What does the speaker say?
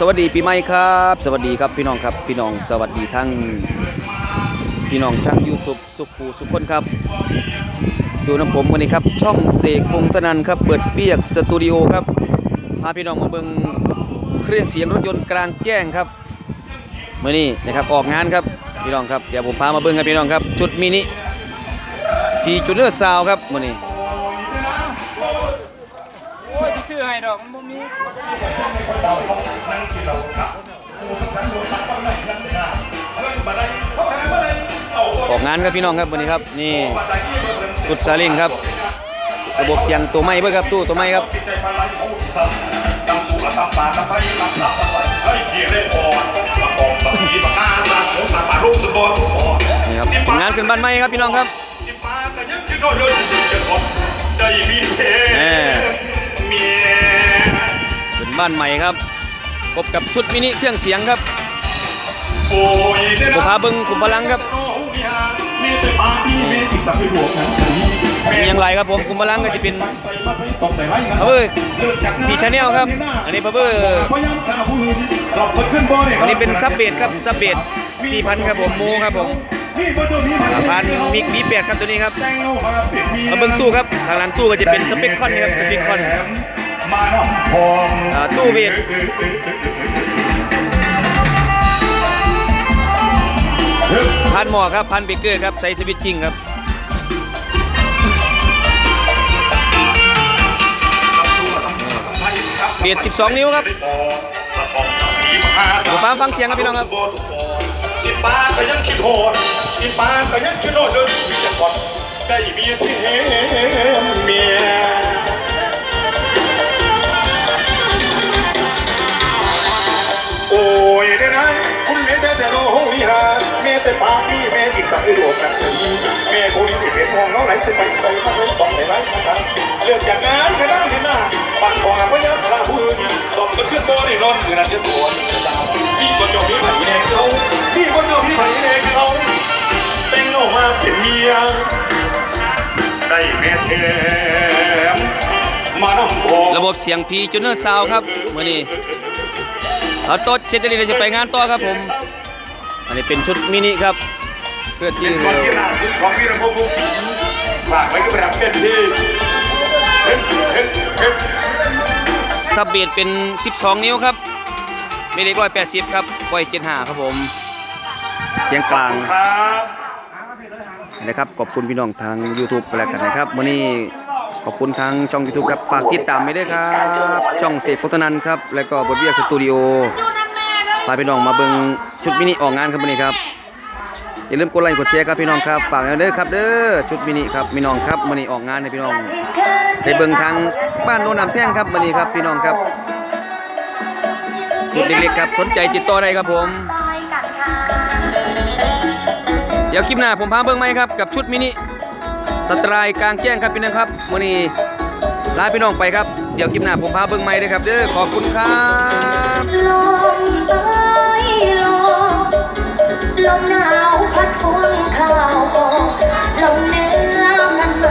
สวัสดีปีใหม่ครับ สวัสดีครับพี่น้องครับพี่น้องสวัสดีทั้งพี่น้องทั้ง YouTube สุขูสุขคนครับ ดูน้ำผมวันนี้ครับ ช่องเสกพงษ์ธนันครับเปิดเปียกสตูดิโอครับพาพี่น้องมาเบิงเครื่องเสียงรถยนต์กลางแจ้งครับมื่อนี้นะครับออกงานครับพี่น้องครับเดี๋ยวผมพามาเบิงครับพี่น้องครับจุดมินิทีจุดเลือดซาวครับมื่อนี้ อ้ยที่ซื้อให้ดอกมันบ่มีออกงานครับพี่น้องครับวันนี้ครับ นี่สุดซาเลิงครับ ระบบเสียงตัวไม้เบิดครับตู้ตัวไม้ครับจำสูตรตำปาตำไปตำรับตำไปเฮ้ยเกียร์เล่นบอลตะปองตะปีตะกาสักหมูสักปลาลูกสบอลบอลนี่ครับงานขึ้นบ้านไม้ครับพี่น้องครับสิปาแต่ยังคิดว่าเดินเจ็บคอได้มีเพแหม่เมียขึ้น บ้านใหม่ครับพบกับชุดมินิเครื่องเสียงครับโอ้ยผมพาเบิงขุมพลังครับมีแต่ปากมีเมฆอีกสักไปหัวหนังสีมีอย่างไรครับผมคุมพลังก็จะเป็นตบแต่ไรพะเบอร์สีชาแนลครับ อันนี้พะเบอร์พยายามขาผู้อื่นสอบคนขึ้นบอลเนี่ยอันนี้เป็นซับเบดครับซับเบด4,000ครับผมโมครับผมนี่บอลตัวนี้นะพันมิกบีแปดครับตัวนี้ครับเอามาเปลี่ยนเมียมาเบิ่งตู้ครับทางหลังตู้ก็จะเป็นสเปคคอนครับสเปคคอน มาน้ำพองตู้เบสพันหมอครับ พันเบเกอร์ครับ ใส่สวิตชิ่งครับเบียด12 นิ้วครับเดี๋ยวฟังฟังเสียงครับพี่น้องครับสิป้าก็ยังคิดโหดสิป้าก็ยังคิดโหดเดินมีแต่ก่อนได้เมียที่เห็นเมีย ส่ปากนี่เมอีกสักไอ้หลวงกันสีเมโคนี้ที่เป็นมองน้องไหลสิไปใส่มาใส่ตองไหนไรนะครับเลือกจากงานแค่นั้นเห็นหน้าปัดขวาพยายามพาพื้นสอบกันขึ้นโบนี่นอนเงินนั้นจะปวดนี่คนโยมนี่ไผ่แดงเขานี่คนโยมนี่ไผ่แดงเขาแต่งออกมาเป็นเมียได้แม่แถมมานำพอระบบเสียงพีจูเนอร์ซาวครับเมื่อนี้เอโต๊ะเชจรีเราจะไปงานต่อครับผม อันนี้เป็นชุดมินิครับเพื่อที่เป็นคนที่ล่าสุดของวีรพงษ์วงศ์ศรีฝากไว้กับประดับเส้นที่เฮ้ยเฮ้ยเฮ้ยซับเบสเป็น 12 นิ้วครับไม่ได้ก้อย80ครับก้อย75ครับผม เสียงกลางครับนะครับขอบคุณพี่น้องทาง YouTube ไปแล้วกันนะครับวันนี้ขอบคุณทางช่อง YouTube ครับฝากติดตามไปด้วยครับ ช่องเสกพัฒนันครับ แล้วก็บทเรียกสตูดิโอ พาพี่น้องมาเบิ่งชุดมินิออกงานครับวันนี้ครับอย่าลืมกดไลค์กดแชร์ครับพี่น้องครับฝากกันเด้อครับเด้อชุดมินิครับพี่น้องครับวันนี้ออกงานให้พี่น้องไปเบิ่งทางบ้านโนนน้ำแท่งครับวันนี้ครับพี่น้องครับชุดเล็กๆครับสนใจติดต่อได้ครับผม เดี๋ยวคลิปหน้าผมพาเบิ่งไหมครับกับชุดมินิสตรายกลางแจ้งครับพี่น้องครับวันนี้ลาพี่น้องไปครับ เดี๋ยวคลิปหน้าผมพาเบิ่งไหมด้วยครับ เด้อขอบคุณครับ